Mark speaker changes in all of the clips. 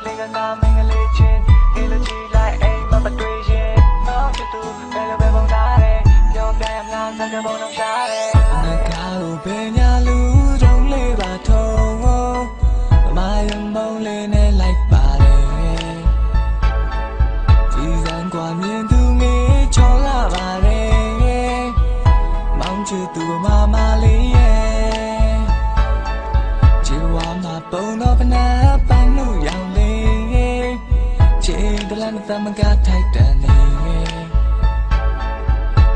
Speaker 1: ကလေးကနာမင်္ဂလေးချင်းဒီလိုကြည့်လိုက်အိမ်မှာမတွေ့ရင်မောင်ချစ်သူဘယ်လိုပဲပုံသားတယ်ပြောင်းပြန်မလားငါကပုံလုံးရှာတယ်ငါကောက်ပဲညာလူတုံးလေးပါထုံငုံမယုံမုံလေးနဲ့လိုက်ပါလေဒီစံကွာမြင်သူငေးချောလာပါလေမောင်ချစ်သူမမလေးရဲ့ Bono banana. လန်သမကထိုက်တန်နေ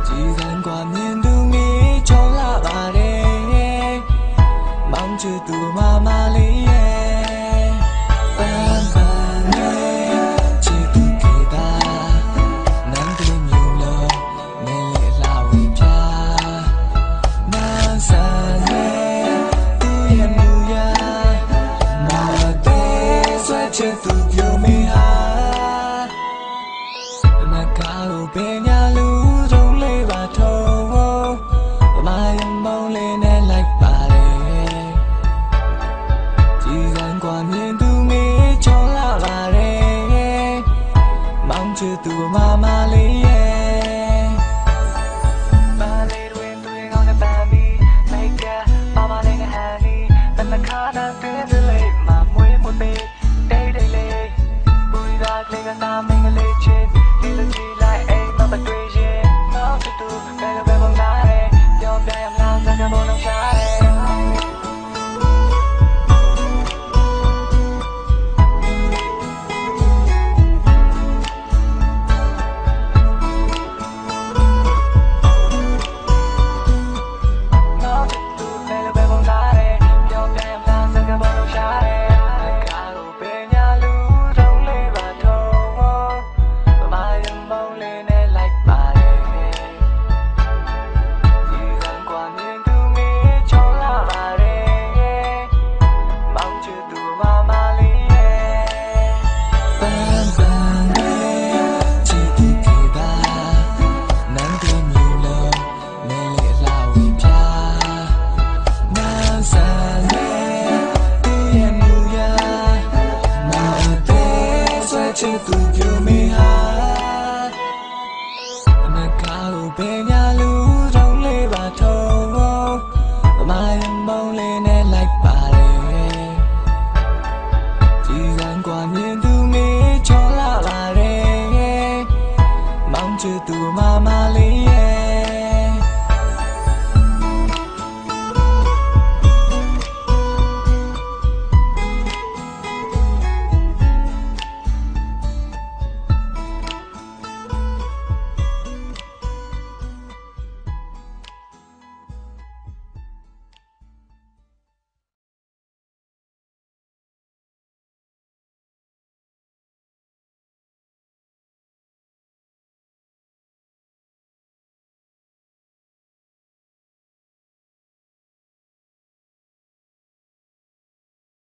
Speaker 1: ကြည်စံกว่าမြင်သူငယ်ချောလာပါတယ်မောင်ချစ်သူမမလေးရဲ့ ကားကိုပင်ညာလူတုံးလေးပါထုံးမယမုံလေးနဲ့လိုက်ပါတယ်ကြည်စံกว่าမြင်သူငယ်ချောလာပါတယ်မောင်ချသူမမလေးရဲ့ ပါလေတွင်သူရင်ကောင်းတဲ့ပန်းပြီးမိတ်ကပါပါလေးနဲ့ဟန်ဒီတနခါတာတွင်စလေးမမွေးမသေးတိတ်တိတ်လေးပူရာကလေးကနာမ ဆွဲချ